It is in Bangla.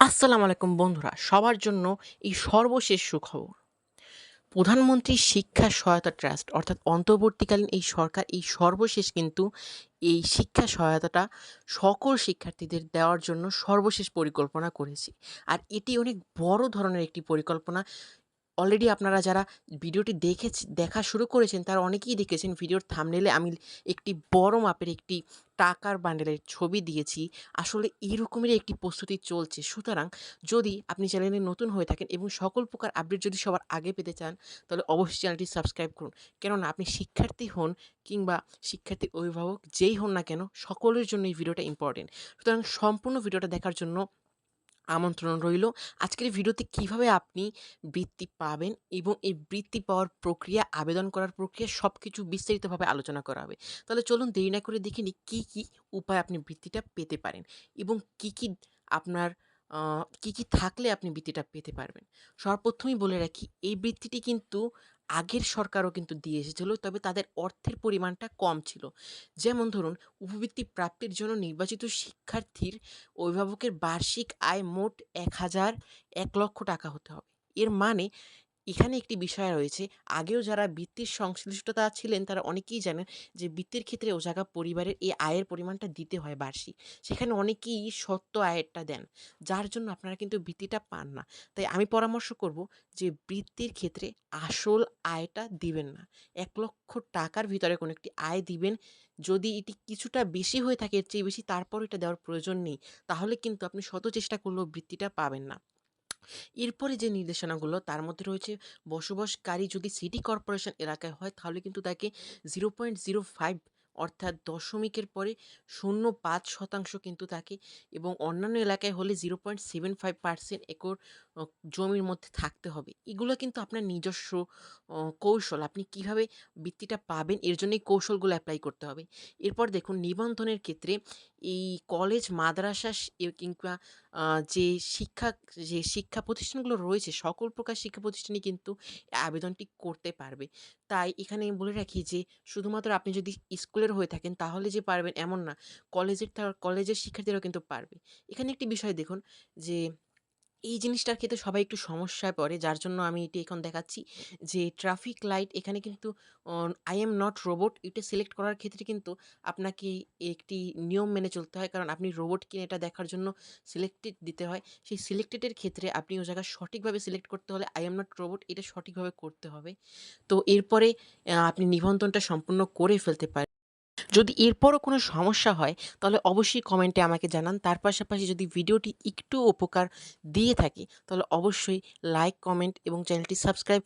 আসসালামু আলাইকুম বন্ধুরা, সবার জন্য এই সর্বশেষ সুখবর। প্রধানমন্ত্রী শিক্ষা সহায়তা ট্রাস্ট, অর্থাৎ অন্তর্বর্তীকালীন এই সরকার, এই সর্বশেষ কিন্তু এই শিক্ষা সহায়তাটা সকল শিক্ষার্থীদের দেওয়ার জন্য সর্বশেষ পরিকল্পনা করেছে। আর এটি অনেক বড় ধরনের একটি পরিকল্পনা। অলরেডি আপনারা যারা ভিডিওটি দেখেছ, দেখা শুরু করেছেন, তারা অনেকেই দেখেছেন ভিডিওর থামনেলে আমি একটি বড় মাপের একটি টাকার বান্ডেলের ছবি দিয়েছি। আসলে এরকমেরই একটি প্রস্তুতি চলছে। সুতরাং যদি আপনি চ্যানেলে নতুন হয়ে থাকেন এবং সকল প্রকার আপডেট যদি সবার আগে পেতে চান, তাহলে অবশ্যই চ্যানেলটি সাবস্ক্রাইব করুন। কেননা আপনি শিক্ষার্থী হন কিংবা শিক্ষার্থীর অভিভাবক যেই হন না কেন, সকলের জন্য এই ভিডিওটা ইম্পর্টেন্ট সুতরাং সম্পূর্ণ ভিডিওটা দেখার জন্য আমন্ত্রণ রইল। আজকের ভিডিওতে কীভাবে আপনি বৃত্তি পাবেন এবং এই বৃত্তি পাওয়ার প্রক্রিয়া, আবেদন করার প্রক্রিয়া সব কিছু বিস্তারিতভাবে আলোচনা করা হবে। তাহলে চলুন দেরি না করে দেখে নিই কী কী উপায় আপনি বৃত্তিটা পেতে পারেন এবং কী কী আপনার কী কী থাকলে আপনি বৃত্তিটা পেতে পারবেন। সর্বপ্রথমেই বলে রাখি, এই বৃত্তিটি কিন্তু আগের সরকারও কিন্তু দিয়ে এসেছিল, তবে তাদের অর্থের পরিমাণটা কম ছিল। যেমন ধরুন, উপবৃত্তি প্রাপ্তির জন্য নির্বাচিত শিক্ষার্থীর অভিভাবকের বার্ষিক আয় মোট এক হাজার এক লক্ষ টাকা হতে হবে। এর মানে এখানে একটি বিষয় রয়েছে। আগেও যারা বৃত্তির সংশ্লিষ্টতা ছিলেন, তারা অনেকেই জানেন যে বৃত্তির ক্ষেত্রে ও জায়গা পরিবারের এই আয়ের পরিমাণটা দিতে হয় বার্ষিক। সেখানে অনেকেই সত্য আয়েরটা দেন, যার জন্য আপনারা কিন্তু বৃত্তিটা পান না। তাই আমি পরামর্শ করব যে বৃত্তির ক্ষেত্রে আসল আয়টা দিবেন না। এক লক্ষ টাকার ভিতরে কোনো একটি আয় দিবেন। যদি এটি কিছুটা বেশি হয়ে থাকে, এর চেয়ে বেশি তারপর এটা দেওয়ার প্রয়োজন নেই, তাহলে কিন্তু আপনি শত চেষ্টা করলেও বৃত্তিটা পাবেন না। এরপরে যে নির্দেশনাগুলো, তার মধ্যে রয়েছে বসবাসকারী যদি সিটি কর্পোরেশন এলাকায় হয়, তাহলে কিন্তু তাকে জিরো পয়েন্ট জিরো ফাইভ অর্থাৎ দশমিকের পরে শূন্য পাঁচ শতাংশ কিন্তু থাকে এবং অন্যান্য এলাকায় হলে zero point seven five percent acre জমির মধ্যে থাকতে হবে। এগুলো কিন্তু আপনার নিজস্ব কৌশল। আপনি কীভাবে বৃত্তিটা পাবেন, এর জন্যই কৌশলগুলো অ্যাপ্লাই করতে হবে। এরপর দেখুন, নিবন্ধনের ক্ষেত্রে এই কলেজ মাদ্রাসা কিংবা যে শিক্ষা যে শিক্ষা প্রতিষ্ঠানগুলো রয়েছে, সকল প্রকার শিক্ষা প্রতিষ্ঠানই কিন্তু আবেদনটি করতে পারবে। তাই এখানে বলে রাখি যে, শুধুমাত্র আপনি যদি স্কুলের হয়ে থাকেন, তাহলে যে পারবেন এমন না। কলেজের কলেজের শিক্ষার্থীরাও কিন্তু পারবে। এখানে একটি বিষয় দেখুন, যে এই জিনিসটার ক্ষেত্রে সবাই একটু সমস্যায় পড়ে, যার জন্য আমি এটি এখন দেখাচ্ছি, যে ট্রাফিক লাইট এখানে কিন্তু আই এম নট রোবট এটা সিলেক্ট করার ক্ষেত্রে কিন্তু আপনাকে একটি নিয়ম মেনে চলতে হয়। কারণ আপনি রোবট কিনে এটা দেখার জন্য সিলেক্টেড দিতে হয়। সেই সিলেক্টেডের ক্ষেত্রে আপনি ও জায়গায় সঠিকভাবে সিলেক্ট করতে হলে আই এম নট রোবট এটা সঠিকভাবে করতে হবে। তো এরপরে আপনি নিবন্ধনটা সম্পূর্ণ করে ফেলতে পারেন যদি এরপরও কোনো সমস্যা হয়, তাহলে অবশ্যই কমেন্টে আমাকে জানান। তার পাশাপাশি যদি ভিডিওটি একটু উপকার দিয়ে থাকে, তাহলে অবশ্যই লাইক, কমেন্ট এবং চ্যানেলটি সাবস্ক্রাইব